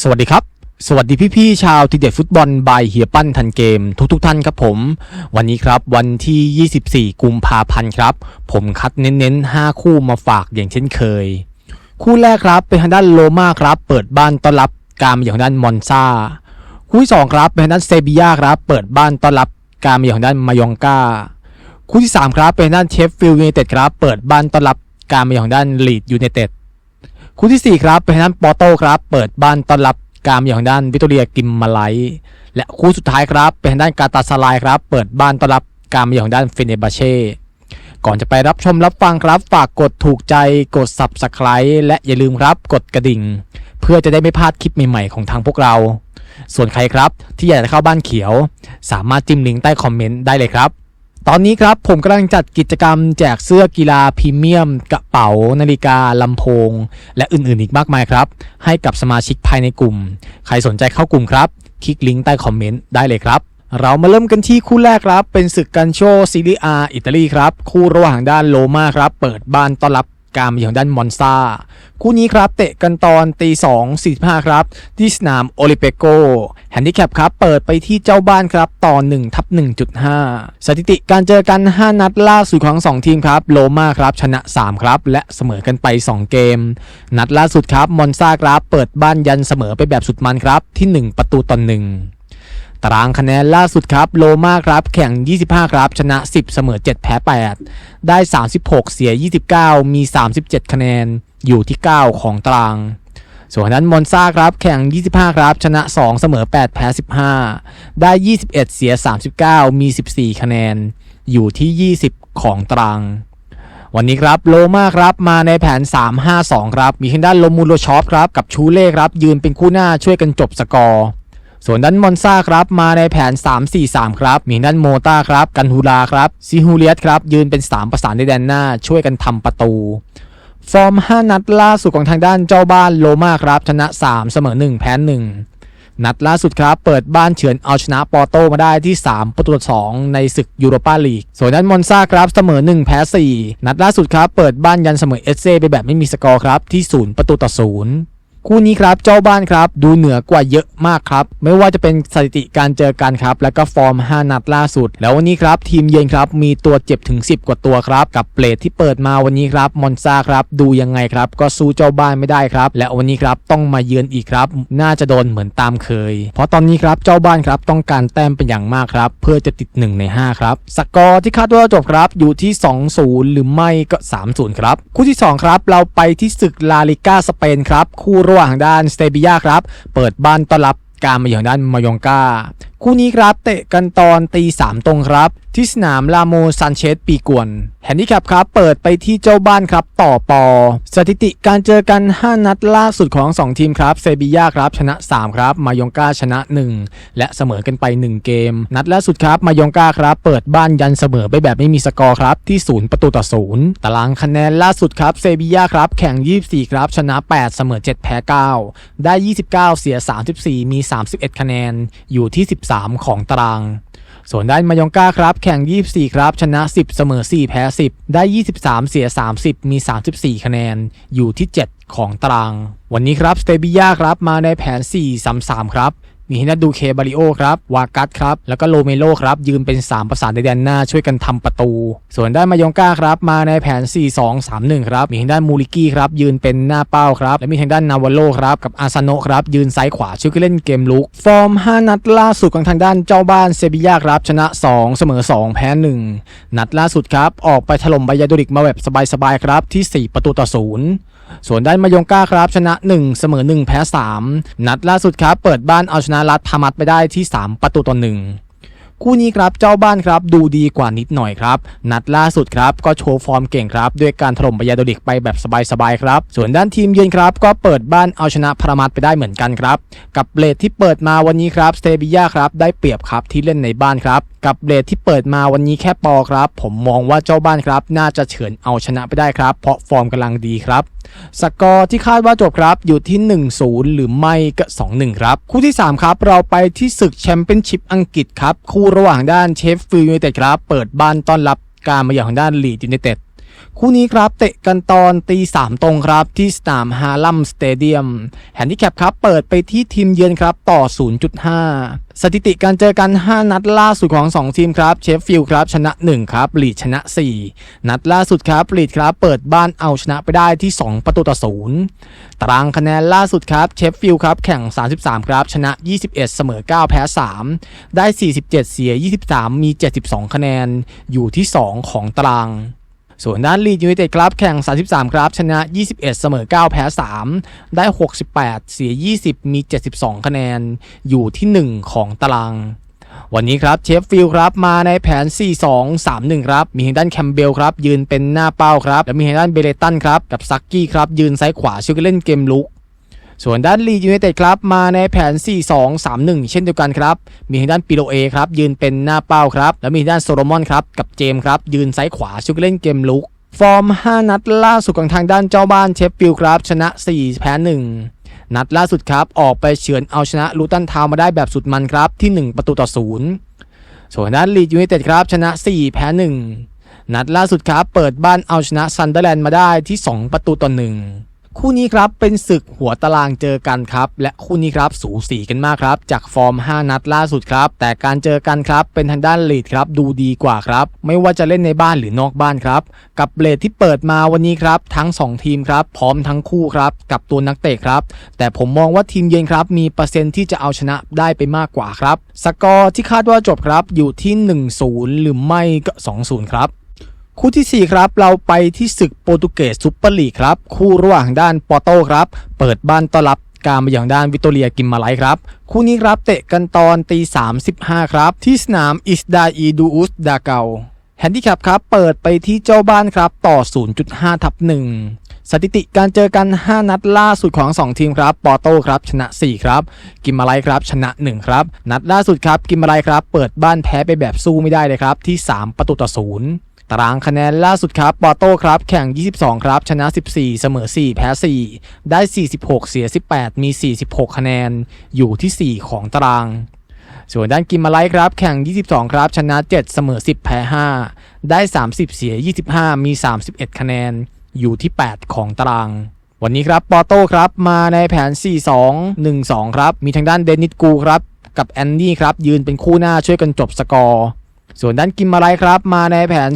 สวัสดีครับ สวัสดีพี่ๆชาวทีเด็ดฟุตบอลบายเฮียปั้นทันเกม ทุกๆทท่านครับผม วันนี้ครับวันที่ 24 กุมภาพันธ์ครับ ผมคัดเน้นๆ 5 คู่มาฝากอย่างเช่นเคย คู่แรกครับเป็นทางด้านโลมาครับ เปิดบ้านต้อนรับการมาอย่างทางด้านมอนซาคู่ที่สองครับเป็นทางด้านเซบียาครับ เปิดบ้านต้อนรับการมาอย่างทางด้านมายองกาคู่ที่สามครับเป็นทางด้านเชฟฟิลด์ยูไนเต็ดครับ เปิดบ้านต้อนรับการมาอย่างด้านลีดยูไนเต็ด คู่ที่ 4 ครับเป็นทางด้านปอโต้ครับ เปิดบ้านต้อนรับการมาอย่างทางด้านวิตเตอเรียกิมมาไลและคู่สุดท้ายครับ เป็นทางด้านกาตาสลายครับ เปิดบ้านต้อนรับการมาอย่างด้านเฟเนบาเช่ก่อนจะไปรับชมรับฟังครับ ฝากกดถูกใจกด subscribe และอย่าลืมครับกดกระดิ่ง เพื่อจะได้ไม่พลาดคลิปใหม่ๆของทางพวกเรา ส่วนใครครับที่อยากจะเข้าบ้านเขียว สามารถจิ้มลิงก์ใต้คอมเมนต์ได้เลยครับ ตอนนี้ครับผมกำลังจัดกิจกรรมแจกเสื้อกีฬาพรีเมียม กระเป๋า นาฬิกาลำโพง และอื่นๆอีกมากมายครับ ให้กับสมาชิกภายในกลุ่ม ใครสนใจเข้ากลุ่มครับ คลิกลิงก์ใต้คอมเมนต์ได้เลยครับ เรามาเริ่มกันที่คู่แรกครับ เป็นศึกกันโชซีรีอาอิตาลีครับ คู่ระหว่างด้านโลมาครับ เปิดบ้านต้อนรับ การมาอย่างด้านมอนซาคู่นี้ครับเตะกันตอนตีสองสี่ห้าครับที่สนามโอลิเปโกแฮนดิแคปครับเปิดไปที่เจ้าบ้านครับต่อ1ทับ1.5สถิติการเจอกัน 5 นัดล่าสุดของ2ทีมครับโลมาครับชนะ 3 ครับ และเสมอกันไป 2 เกม นัดล่าสุดครับมอนซาครับเปิดบ้านยันเสมอไปแบบสุดมันครับที่ 1 ประตูต่อ1 ตารางคะแนนล่าสุดครับ โลมาครับแข่ง 25 ครับ ชนะ 10 เสมอ 7 แพ้ 8 ได้ 36 เสีย 29 มี 37 คะแนนอยู่ที่ 9 ของตาราง ส่วนนั้นมอนซาครับ แข่ง 25 ครับ ชนะ 2 เสมอ 8 แพ้ 15 ได้ 21 เสีย 39 มี 14 คะแนน อยู่ที่ 20 ของตารางวันนี้ครับโลมาครับมาในแผน 3-5-2 ครับ มีทางด้านโลมูโลชอปครับ กับชูเล่ครับ ยืนเป็นคู่หน้าช่วยกันจบสกอร์ ส่วนด้านมอนซาครับมาในแผน 3-4-3 ครับ มีด้านโมตาครับ กันฮูลาครับซิฮูเลียสครับ ยืนเป็น 3 ประสานในแดนหน้า ช่วยกันทำประตู ฟอร์ม 5 นัดล่าสุดของทางด้านเจ้าบ้านโลมาครับ ชนะ 3 เสมอ 1 แพ้ 1 นัดล่าสุดครับ เปิดบ้านเฉือนเอาชนะปอร์โตมาได้ที่ 3 ประตูต่อ2ในศึกยูโรปาลีก ส่วนด้านมอนซาครับเสมอ 1 แพ้ 4 นัดล่าสุดครับเปิดบ้านยันเสมอเอสเซไปแบบไม่มีสกอร์ครับที่ 0 ประตูต่อ 0 คู่นี้ครับเจ้าบ้านครับ ดูเหนือกว่าเยอะมากครับ ไม่ว่าจะเป็นสถิติการเจอกันครับ และก็ฟอร์ม 5 นัดล่าสุด แล้ววันนี้ครับ ทีมเยือนครับ มีตัวเจ็บถึง 10 กว่าตัวครับ กับเปลทที่เปิดมาวันนี้ครับมอนซาครับ ดูยังไงครับ ก็สู้เจ้าบ้านไม่ได้ครับ และวันนี้ครับต้องมาเยือนอีกครับ น่าจะโดนเหมือนตามเคย เพราะตอนนี้ครับเจ้าบ้านครับต้องการแต้มเป็นอย่างมากครับ เพื่อจะติด 1 ใน 5 ครับ สกอร์ที่คาดว่าจะจบครับ อยู่ที่ 2-0 หรือไม่ก็ 3-0 ครับ คู่ที่ 2 ครับ เราไปที่ศึกลาลิก้าสเปนครับ คู่ระหว่างด้านสเตบิยาครับ เปิดบ้านต้อนรับการมาอย่างด้านมายองกา คู่นี้ครับเตะกันตอนตีสามตรงครับ ที่สนามลาโมซันเชสปีกวนแฮนดิแคปครับเปิดไปที่เจ้าบ้านครับต่อปอ สถิติการเจอกัน 5 นัดล่าสุดของ 2 ทีมครับเซบียาครับชนะ 3 ครับ มายองกาชนะ 1 และเสมอกันไป 1 เกม นัดล่าสุดครับ มายองกาครับเปิดบ้านยันเสมอไปแบบไม่มีสกอร์ครับที่ 0 ประตูต่อ 0 ตารางคะแนนล่าสุดครับเซบียาครับแข่ง 24 ครับ ชนะ 8 เสมอ 7 แพ้ 9 ได้ 29 เสีย 34 มี 31 คะแนนอยู่ที่ 13ของตาราง ส่วนด้านมายองกาครับ แข่ง 24 ครับ ชนะ 10 เสมอ 4 แพ้ 10 ได้ 23 เสีย 30 มี 34 คะแนน อยู่ที่ 7 ของตาราง วันนี้ครับสเตบิยาครับ มาในแผน 4-3-3 ครับ มีฮินาดูเคบาริโอครับ วากัสครับ แล้วก็โลเมโลครับ ยืนเป็น 3 ประสานในแดนหน้าช่วยกันทำประตู ส่วนด้านมายองกาครับ มาในแผน 4-2-3-1 ครับ มีทางด้านมูริกี้ครับ ยืนเป็นหน้าเป้าครับ และมีทางด้านนาวาโลครับ กับอาซาโนะครับ ยืนซ้ายขวาช่วยกันเล่นเกมลุก ฟอร์ม 5 นัดล่าสุดของทางด้านเจ้าบ้านเซบียาครับ ชนะ 2 เสมอ 2 แพ้ 1 นัดล่าสุดครับ ออกไปถล่มบายาโดริกมาแบบสบายๆครับที่ 4 ประตูต่อ0ส่วนด้านมายองกาครับชนะ 1 เสมอ 1 แพ้ 3 นัดล่าสุดครับ เปิดบ้านเอาชนะรัฐพามัดไปได้ที่ 3 ประตูต่อ1คู่นี้ครับเจ้าบ้านครับดูดีกว่านิดหน่อยครับ นัดล่าสุดครับก็โชว์ฟอร์มเก่งครับ ด้วยการถล่มบายาโดริกไปแบบสบายๆครับ ส่วนด้านทีมเยือนครับ ก็เปิดบ้านเอาชนะพรามัดไปได้เหมือนกันครับ กับเลดที่เปิดมาวันนี้ครับสเตบิยาครับได้เปรียบครับที่เล่นในบ้านครับ กับเบลดที่เปิดมาวันนี้แค่ปอครับ ผมมองว่าเจ้าบ้านครับ น่าจะเฉือนเอาชนะไปได้ครับ เพราะฟอร์มกำลังดีครับสกอร์ที่คาดว่าจบครับ อยู่ที่ 1-0 หรือไม่ก็ 2-1 ครับ คู่ที่ 3 ครับ เราไปที่ศึกแชมเปี้ยนชิพอังกฤษครับ คู่ระหว่างด้านเชฟฟิลด์ยูไนเต็ดครับ เปิดบ้านต้อนรับการมาอย่างทางด้านลีดยูไนเต็ด คู่นี้ครับเตะกันตอนตีสามตรงครับ ที่สนามฮาลัมสเตเดียมแฮนดิแคปครับ เปิดไปที่ทีมเยือนครับต่อ 0.5 สถิติการเจอกัน 5 นัดล่าสุดของ 2 ทีมครับ เชฟฟิลด์ครับชนะ 1 ครับลีดชนะ 4 นัดล่าสุดครับลีดครับเปิดบ้านเอาชนะไปได้ที่ 2 ประตูต่อศูนย์ตารางคะแนนล่าสุดครับเชฟฟิลด์ครับแข่ง 33 ครับ ชนะ 21 เสมอ 9 แพ้ 3 ได้ 47 เสีย 23 มี 72 คะแนนอยู่ที่ 2 ของตาราง ส่วนด้านลีดยูไนเต็ดครับแข่ง 33 ครับ ชนะ 21 เสมอ 9 แพ้ 3 ได้ 68 เสีย 20 มี 72 คะแนน อยู่ที่ 1 ของตาราง วันนี้ครับเชฟฟิลครับมาในแผน 4-2-3-1 ครับ มีทางด้านแคมเบลครับยืนเป็นหน้าเป้าครับ และมีทางด้านเบเลตันครับ กับซักกี้ครับยืนซ้ายขวาช่วยกันเล่นเกมลุก ส่วนด้านลีดยูไนเต็ดครับมาในแผน 4-2-3-1 เช่นเดียวกันครับ มีทางด้านปิโลเอครับยืนเป็นหน้าเป้าครับ และมีทางด้านโซโลมอนครับกับเจมครับยืนซ้ายขวาช่วยกันเล่นเกมลุก ฟอร์ม 5 นัดล่าสุดของทางด้านเจ้าบ้านเชฟฟิลด์ครับชนะ 4 แพ้ 1นัดล่าสุดครับ ออกไปเฉือนเอาชนะลูตันทาวมาได้แบบสุดมันครับที่ 1 ประตูต่อ0ส่วนด้านลีดยูไนเต็ดครับชนะ 4 แพ้ 1 นัดล่าสุดครับ เปิดบ้านเอาชนะซันเดอร์แลนด์มาได้ที่ 2 ประตูต่อ1 คู่นี้ครับเป็นศึกหัวตารางเจอกันครับ และคู่นี้ครับสูสีกันมากครับ จากฟอร์ม 5 นัดล่าสุดครับ แต่การเจอกันครับเป็นทางด้านลีดครับดูดีกว่าครับ ไม่ว่าจะเล่นในบ้านหรือนอกบ้านครับกับเลดที่เปิดมาวันนี้ครับ ทั้ง 2 ทีมครับ พร้อมทั้งคู่ครับกับตัวนักเตะครับ แต่ผมมองว่าทีมเยือนครับ มีเปอร์เซ็นต์ที่จะเอาชนะได้ไปมากกว่าครับ สกอร์ที่คาดว่าจบครับอยู่ที่ 1-0 หรือไม่ก็ 2-0 ครับ คู่ทีสี่ 4 ครับ เราไปที่ศึกโปรตุเกสซุปเปอร์ลีกครับ คู่ระหว่างด้านปอโต้ครับ เปิดบ้านต้อนรับการมาอย่างด้านวิโตเรียกิมมาไลครับ คู่นี้ครับเตะกันตอนตี35 ครับ ที่สนามอิสดาอีดูอุสดาเกาแฮนดิแคปครับ เปิดไปที่เจ้าบ้านครับ ต่อ 0.5 ทับ1สถิติการเจอกัน 5 นัดล่าสุดของ 2 ทีมครับ ปอโต้ครับ ชนะ 4 ครับ กิมมาไลครับ ชนะ 1 ครับ นัดล่าสุดครับ กิมมาไลครับ เปิดบ้านแพ้ไปแบบสู้ไม่ได้เลยครับ ที่ 3 ประตูต่อ 0 ตารางคะแนนล่าสุดครับปอร์โตครับ แข่ง 22 ครับ ชนะ 14 เสมอ 4 แพ้ 4 ได้ 46 เสีย 18 มี 46 คะแนน อยู่ที่ 4 ของตาราง ส่วนด้านกิมมาไลครับ แข่ง 22 ครับ ชนะ 7 เสมอ 10 แพ้ 5 ได้ 30 เสีย 25 มี 31 คะแนน อยู่ที่ 8 ของตารางวันนี้ครับปอร์โตครับมาในแผน 4-2-1-2 ครับ มีทางด้านเดนิสกูครับ กับแอนนี่ครับ ยืนเป็นคู่หน้าช่วยกันจบสกอร์ ส่วนด้านกิมมาไลครับมาในแผน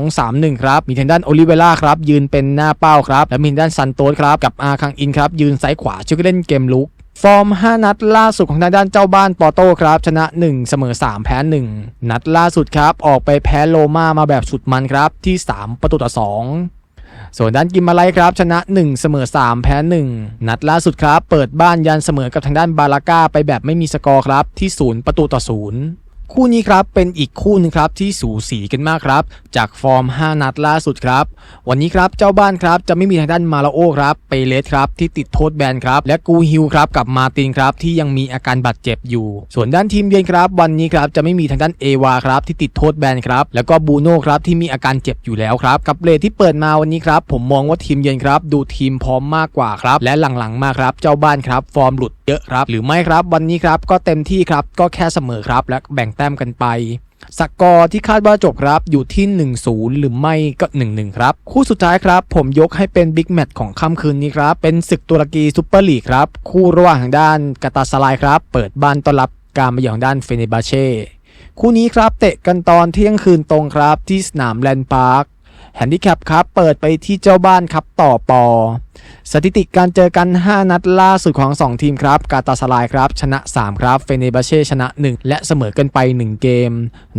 4-2-3-1 ครับ มีทางด้านโอลิเวล่าครับยืนเป็นหน้าเป้าครับ และมีทางด้านซันโตสครับกับอาคังอินครับยืนซ้ายขวาช่วยกันเล่นเกมลุกฟอร์ม 5 นัดล่าสุดของทางด้านเจ้าบ้านปอร์โตครับ ชนะ 1 เสมอ 3 แพ้ 1 นัดล่าสุดครับ ออกไปแพ้โลมามาแบบสุดมันครับ ที่ 3 ประตูต่อ 2 ส่วนด้านกิมมาไลครับ ชนะ 1 เสมอ 3 แพ้ 1 นัดล่าสุดครับ เปิดบ้านยันเสมอกับทางด้านบาลาก้าไปแบบไม่มีสกอร์ครับ ที่ 0 ประตูต่อ 0 คู่นี้ครับเป็นอีกคู่หนึงครับที่สูสีกันมากครับ จากฟอร์ม 5 นัดล่าสุดครับ วันนี้ครับเจ้าบ้านครับจะไม่มีทางด้านมาลาโอครับเปเลสครับที่ติดโทษแบนครับและกูฮิลครับกับมาตินครับที่ยังมีอาการบาดเจ็บอยู่ ส่วนด้านทีมเยือนครับ วันนี้ครับจะไม่มีทางด้านเอวาครับที่ติดโทษแบนครับแล้วก็บูโน่ครับที่มีอาการเจ็บอยู่แล้วครับกับเลทที่เปิดมาวันนี้ครับผมมองว่าทีมเยือนครับดูทีมพร้อมมากกว่าครับและหลังๆมาครับเจ้าบ้านครับฟอร์มหลุดเยอะครับหรือไม่ครับวันนี้ครับก็เต็มที่ครับก็แค่เสมอครับและแบ่งแต้มกันไปสกอร์ที่คาดว่าจบครับอยู่ที่ 1-0 หรือไม่ก็ 1-1 ครับ คู่สุดท้ายครับ ผมยกให้เป็นบิ๊กแมตช์ของค่ำคืนนี้ครับ เป็นศึกตุรกีซูเปอร์ลีกครับ คู่ระหว่างทางด้านกาตาสลายครับ เปิดบ้านต้อนรับการมาอย่างด้านเฟเนบาเช่คู่นี้ครับเตะกันตอนเที่ยงคืนตรงครับที่สนามแลนด์พาร์ค แฮนดิแคปครับ เปิดไปที่เจ้าบ้านครับต่อปอ สถิติการเจอกัน 5 นัดล่าสุดของ 2 ทีมครับ กาตาสลายครับ ชนะ 3 ครับ เฟเนบาเช่ชนะ 1 และเสมอกันไป 1 เกม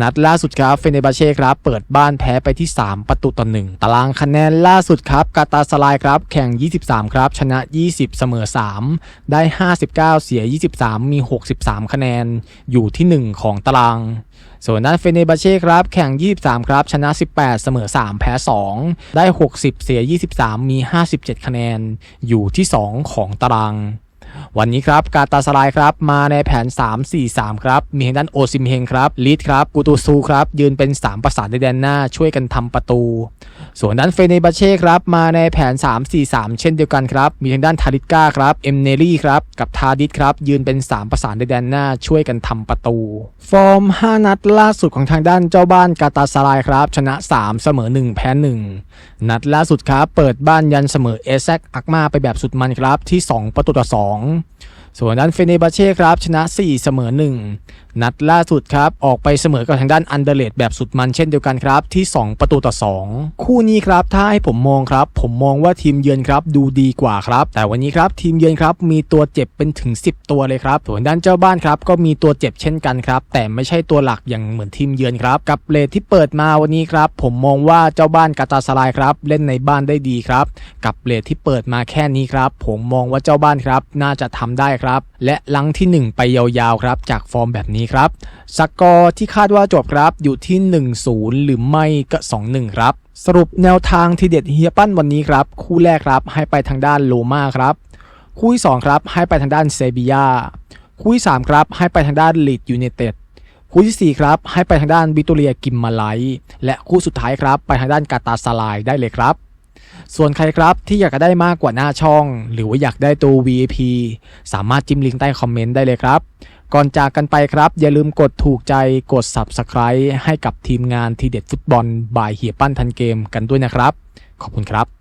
นัดล่าสุดครับ เฟเนบาเช่ครับ เปิดบ้านแพ้ไปที่ 3 ประตูต่อ1ตารางคะแนนล่าสุดครับ กาตาสลายครับ แข่ง 23 ครับ ชนะ 20 เสมอ 3 ได้ 59 เสีย 23 มี 63 คะแนน อยู่ที่ 1 ของตาราง ส่วนด้านเฟเนบาเช่ครับ แข่ง 23 ครับ ชนะ 18 เสมอ 3 แพ้ 2 ได้ 60 เสีย 23 มี 57 คะแนน อยู่ที่ 2 ของตาราง วันนี้ครับกาตาสลายครับมาในแผน 3-4-3 ครับ มีทางด้านโอซิมเฮงครับลีดครับกูตูซูครับยืนเป็น 3 ประสานในแดนหน้าช่วยกันทำประตู ส่วนด้านเฟเนบาเช่ครับมาในแผน 3-4-3 เช่นเดียวกันครับ มีทางด้านทาริก้าครับเอ็มเนลี่ครับกับทาดิสครับยืนเป็น 3 ประสานในแดนหน้าช่วยกันทำประตู ฟอร์ม 5 นัดล่าสุดของทางด้านเจ้าบ้านกาตาสลายครับ ชนะ 3 เสมอ 1 แพ้ 1 นัดล่าสุดครับเปิดบ้านยันเสมอเอซกอักมาไปแบบสุดมันครับที่ 2 ประตูต่อ2 ส่วนด้านเฟเนบาเช่ครับชนะ 4 เสมอ 1 นัดล่าสุดครับ ออกไปเสมอกับทางด้านอันเดอร์เลดแบบสุดมันเช่นเดียวกันครับ ที่ 2 ประตูต่อ 2 คู่นี้ครับ ถ้าให้ผมมองครับ ผมมองว่าทีมเยือนครับดูดีกว่าครับ แต่วันนี้ครับทีมเยือนครับมีตัวเจ็บเป็นถึง 10 ตัวเลยครับส่วนด้านเจ้าบ้านครับก็มีตัวเจ็บเช่นกันครับ แต่ไม่ใช่ตัวหลักอย่างเหมือนทีมเยือนครับกับเลทที่เปิดมาวันนี้ครับผมมองว่าเจ้าบ้านกาตาสลายครับเล่นในบ้านได้ดีครับ กับเลทที่เปิดมาแค่นี้ครับ ผมมองว่าเจ้าบ้านครับ น่าจะทำได้ครับ และลังที่ 1 ไปยาวๆครับ จากฟอร์มแบบนี้ครับสกอร์ที่คาดว่าจบครับอยู่ที่ 1-0 หรือไม่ก็ 2-1 ครับ สรุปแนวทางทีเด็ดเฮียปั้นวันนี้ครับ คู่แรกครับให้ไปทางด้านโลมาครับ คู่ที่2ครับให้ไปทางด้านเซบียาคู่ที่3ครับให้ไปทางด้านลีดยูเนเต็ดคู่ที่4ครับให้ไปทางด้านวิตเตอเรียกิมมาไลและคู่สุดท้ายครับไปทางด้านกาตาสลายได้เลยครับส่วนใครครับที่อยากจะได้มากกว่าหน้าช่อง หรือว่าอยากได้ตัว VIP สามารถจิ้มลิงก์ใต้คอมเมนต์ได้เลยครับ ก่อนจากกันไปครับ อย่าลืมกดถูกใจกด Subscribe ให้กับทีมงานทีเด็ดฟุตบอลบายเหียปั้นทันเกมกันด้วยนะครับ ขอบคุณครับ